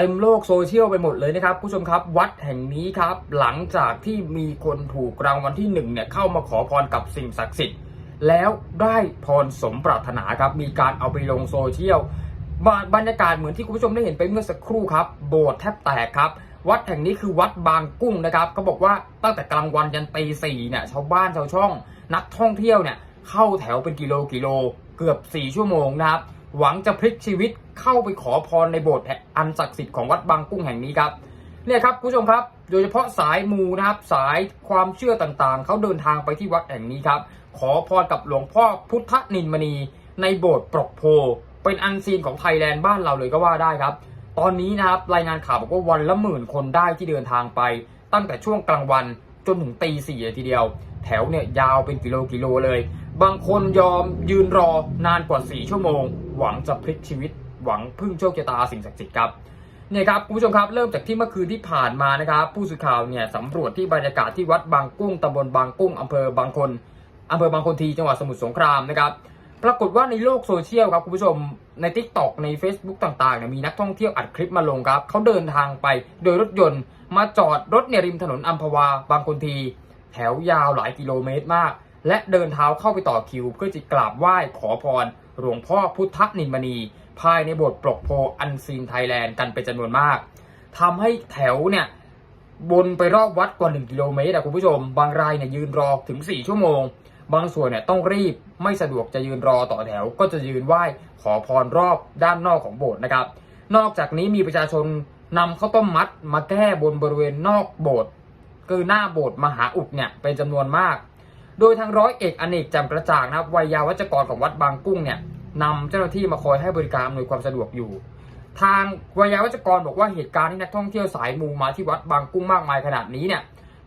ต็มโลกโซเชียลไปหมดเลยนะครับ ผู้ชมครับวัดแห่งนี้ครับ หลังจากที่มีคนถูกรางวัลที่หนึ่งเนี่ยเข้ามาขอพรกับสิ่งศักดิ์สิทธิ์ แล้วได้พรสมปรารถนาครับ มีการเอาไปลงโซเชียลบรบรรยากาศเหมือนที่คุณผู้ชมได้เห็นไปเมื่อสักครู่ครับ โบสถ์แทบแตกครับ วัดแห่งนี้คือวัดบางกุ้งนะครับเขาบอกว่าตั้งแต่กลางวันยันตีสี่เนี่ยชาวบ้านชาวช่อง นักท่องเที่ยวเนี่ยเข้าแถวเป็นกิโลกิโลเกือบ 4 ชั่วโมงนะครับหวังจะพลิกชีวิต เข้าไปขอพรในโบสถ์อันศักดิ์สิทธิ์ของวัดบางกุ้งแห่งนี้ครับเนี่ยครับคุณผู้ชมครับโดยเฉพาะสายมูนะครับสายความเชื่อต่างๆ เขาเดินทางไปที่วัดแห่งนี้ครับ ขอพรกับหลวงพ่อพุทธนินมณีในโบสถ์ปรกโพ เป็นอันซีนของไทยแลนด์บ้านเราเลยก็ว่าได้ครับ ตอนนี้นะครับรายงานข่าวบอกว่าวันละหมื่นคนได้ที่เดินทางไป ตั้งแต่ช่วงกลางวันจนถึงตีสี่ทีเดียว แถวเนี่ยยาวเป็นกิโลกิโลเลย บางคนยอมยืนรอนานกว่า4ชั่วโมง หวังจะพลิกชีวิต หวังพึ่งโชคชะตาสิ่งศักดิ์สิทธิ์ครับเนี่ยครับคุณผู้ชมครับเริ่มจากที่เมื่อคืนที่ผ่านมานะครับ ผู้สื่อข่าวเนี่ยสำรวจที่บรรยากาศที่วัดบางกุ้งตำบลบางกุ้งอำเภอบางคนอำเภอบางคนทีจังหวัดสมุทรสงครามนะครับปรากฏว่าในโลกโซเชียลครับคุณผู้ชมใน t ิ k t o k ใน Facebook ต่างๆเนี่ยมีนักท่องเที่ยวอัดคลิปมาลงครับเขาเดินทางไปโดยรถยนต์ มาจอดรถเนี่ยริมถนนอัมพวาบางคนที แถวยาวหลายกิโลเมตรมาก และเดินเท้าเข้าไปต่อคิว เพื่อจะกราบไหว้ขอพรหลวงพ่อพุทธนินมณี ภายในโบสถ์ปลกโพอันซีนไทยแลนด์กันเป็นจำนวนมากทำให้แถวเนี่ยบนไปรอบวัดกว่า 1 กิโลเมตรอะคุณผู้ชม บางรายเนี่ยยืนรอถึง 4 ชั่วโมง บางส่วนเนี่ยต้องรีบไม่สะดวกจะยืนรอต่อแถว ก็จะยืนไหว้ขอพรรอบด้านนอกของโบสถ์นะครับ นอกจากนี้มีประชาชนนำข้าวต้มมัด มาแก้บนบริเวณนอกโบสถ์คือหน้าโบสถ์มหาอุดเนี่ยเป็นจำนวนมาก โดยทางร้อยเอกอเนกจำกระจ่างนะครับวัยยาวัจกรของวัดบางกุ้งเนี่ย นำเจ้าหน้าที่มาคอยให้บริการอำนวยความสะดวกอยู่ ทางวัยาวัจกรบอกว่าเหตุการณ์ที่นักท่องเที่ยวสายมูมาที่วัดบางกุ้งมากมายขนาดนี้เนี่ย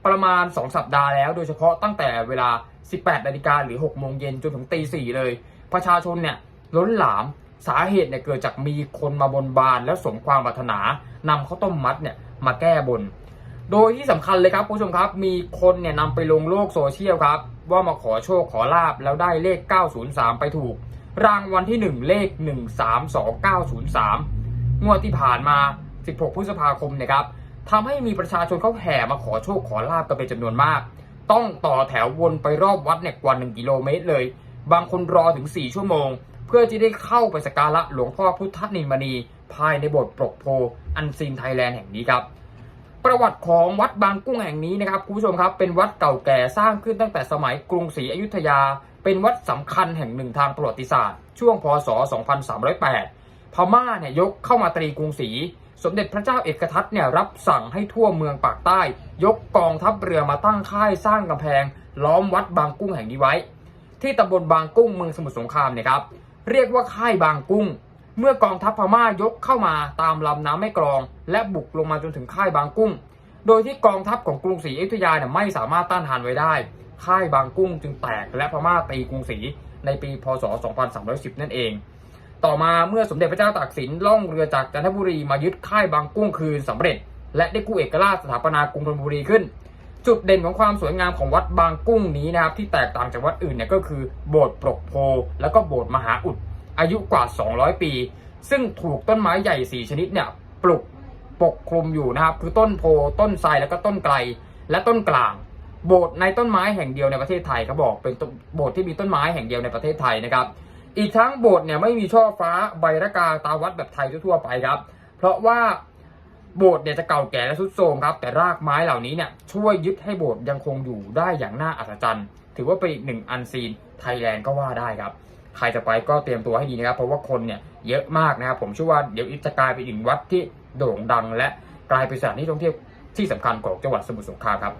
ประมาณ 2 สัปดาห์แล้ว โดยเฉพาะตั้งแต่เวลา 18 นาฬิกาหรือ 6 โมงเย็นจนถึงตีสี่เลย ประชาชนเนี่ยล้นหลามสาเหตุเนี่ยเกิดจากมีคนมาบนบานแล้วสมความปรารถนานำข้าวต้มมัดเนี่ยมาแก้บน โดยที่สำคัญเลยครับผู้ชมครับ มีคนเนี่ยนำไปลงโลกโซเชียลครับ ว่ามาขอโชคขอลาบแล้วได้เลข 903 ไปถูก รางวัลที่ 1 เลข 132903 งวดที่ผ่านมา 16 พฤษภาคมเนี่ยครับทำให้มีประชาชนเขาแห่มาขอโชคขอลาบกันเป็นจำนวนมาก ต้องต่อแถววนไปรอบวัดเนี่ยกว่า 1 กิโลเมตรเลย บางคนรอถึง 4 ชั่วโมง เพื่อที่ได้เข้าไปสักการะหลวงพ่อพุทธนินมณี ภายในโบสถ์ปรกโพอันซีนไทยแลนด์แห่งนี้ครับ ประวัติของวัดบางกุ้งแห่งนี้นะครับคุณผู้ชมครับเป็นวัดเก่าแก่สร้างขึ้นตั้งแต่สมัยกรุงศรีอยุธยา เป็นวัดสำคัญแห่งหนึ่งทางประวัติศาสตร์ ช่วงพศ 2308 พม่าเนี่ยยกเข้ามาตรีกรุงศรีสมเด็จพระเจ้าเอกทัตเนี่ยรับสั่งให้ทั่วเมืองปากใต้ ยกกองทัพเรือมาตั้งค่ายสร้างกำแพง ล้อมวัดบางกุ้งแห่งนี้ไว้ ที่ตำบลบางกุ้งเมืองสมุทรสงครามเนี่ยครับเรียกว่าค่ายบางกุ้ง เมื่อกองทัพพม่ายกเข้ามาตามลำน้ำแม่กลอง และบุกลงมาจนถึงค่ายบางกุ้ง โดยที่กองทัพของกรุงศรีอยุธยาเนี่ยไม่สามารถต้านทานไว้ได้ ค่ายบางกุ้งจึงแตกและพม่าตีกรุงศรีในปีพศ 2310 นั่นเอง ต่อมาเมื่อสมเด็จพระเจ้าตากสินล่องเรือจากจันทบุรีมายึดค่ายบางกุ้งคืนสำเร็จ และได้กู้เอกราชสถาปนากรุงธนบุรีขึ้น จุดเด่นของความสวยงามของวัดบางกุ้งนี้นะครับที่แตกต่างจากวัดอื่นเนี่ยก็คือโบสถ์ปรกโพแล้วก็โบสถ์มหาอุด อายุกว่า 200 ปี ซึ่งถูกต้นไม้ใหญ่ 4 ชนิดเนี่ยปลุกปกคลุมอยู่นะครับ คือต้นโพต้นไทรแล้วก็ต้นไกลและต้นกลาง โบสถ์ในต้นไม้แห่งเดียวในประเทศไทยเขาบอกเป็นโบสถ์ที่มีต้นไม้แห่งเดียวในประเทศไทยนะครับ อีกทั้งโบสถ์เนี่ยไม่มีช่อฟ้าใบระกาตาวัดแบบไทยทั่วไปครับ เพราะว่าโบสถ์เนี่ยจะเก่าแก่และทุดโทรมครับ แต่รากไม้เหล่านี้เนี่ยช่วยยึดให้โบสถ์ยังคงอยู่ได้อย่างน่าอัศจรรย์ ถือว่าเป็นอีกหนึ่งอันซีนไทยแลนด์ก็ว่าได้ครับ ใครจะไปก็เตรียมตัวให้ดีนะครับ เพราะว่าคนเนี่ยเยอะมากนะครับ ผมเชื่อว่าเดี๋ยวจะกลายเป็นอีกวัดที่โด่งดัง และกลายเป็นสถานที่ท่องเที่ยวที่สำคัญของจังหวัดสมุทรสงครามครับ